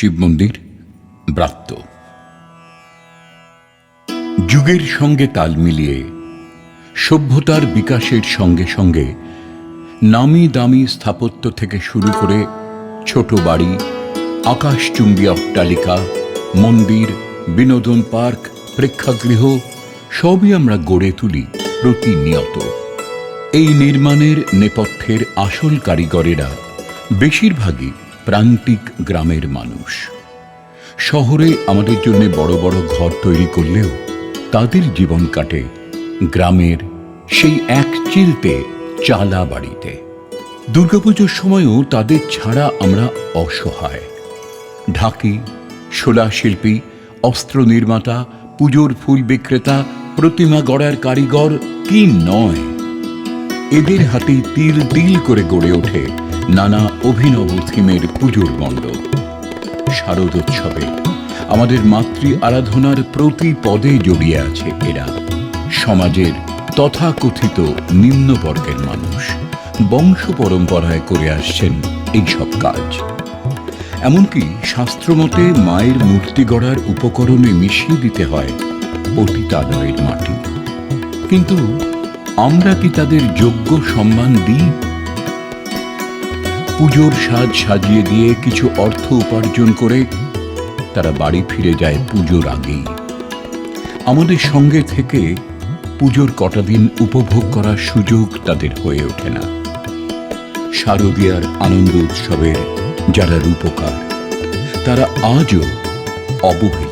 শিব মন্দির, ব্রাত্য। যুগের সঙ্গে তাল মিলিয়ে, সভ্যতার বিকাশের সঙ্গে সঙ্গে, নামি দামি স্থাপত্য থেকে শুরু করে ছোট বাড়ি, আকাশচুম্বী অট্টালিকা, মন্দির, বিনোদন পার্ক, প্রেক্ষাগৃহ, সবই আমরা গড়ে তুলি প্রতিনিয়ত। এই নির্মাণের নেপথ্যের আসল কারিগরেরা বেশিরভাগই প্রান্তিক গ্রামের মানুষ। শহরে আমাদের জন্য বড় বড় ঘর তৈরি করলেও তাদের জীবন কাটে গ্রামের সেই এক চিলতে চালা বাড়িতে। দুর্গাপুজোর সময়ও তাদের ছাড়া আমরা অসহায়। ঢাকি শোলা শিল্পী অস্ত্র নির্মাতা, পুজোর ফুল বিক্রেতা, প্রতিমা গড়ার কারিগর কি নয়? এদের হাতে তিল তিল করে গড়ে ওঠে নানা অভিনব থিমের পুজোর মণ্ডপ শারদোৎসবে আমাদের মাতৃ আরাধনার প্রতি পদে জড়িয়ে আছে এরা, সমাজের তথাকথিত নিম্নবর্গের মানুষ, বংশ পরম্পরায় করে আসছেন এইসব কাজ। এমনকি শাস্ত্রমতে মায়ের মূর্তি গড়ার উপকরণে মিশিয়ে দিতে হয় পতিতালয়ের মাটি। কিন্তু আমরা কি তাদের যোগ্য সম্মান দিই? পুজোর সাজ সাজিয়ে দিয়ে কিছু অর্থ উপার্জন করে তারা বাড়ি ফিরে যায় পুজোর আগেই। আমাদের সঙ্গে থেকে পুজোর কটা দিন উপভোগ করার সুযোগ তাদের হয়ে ওঠে না। শারদীয়ার আনন্দ উৎসবের যারা রূপকার, তারা আজও অবহেলিত।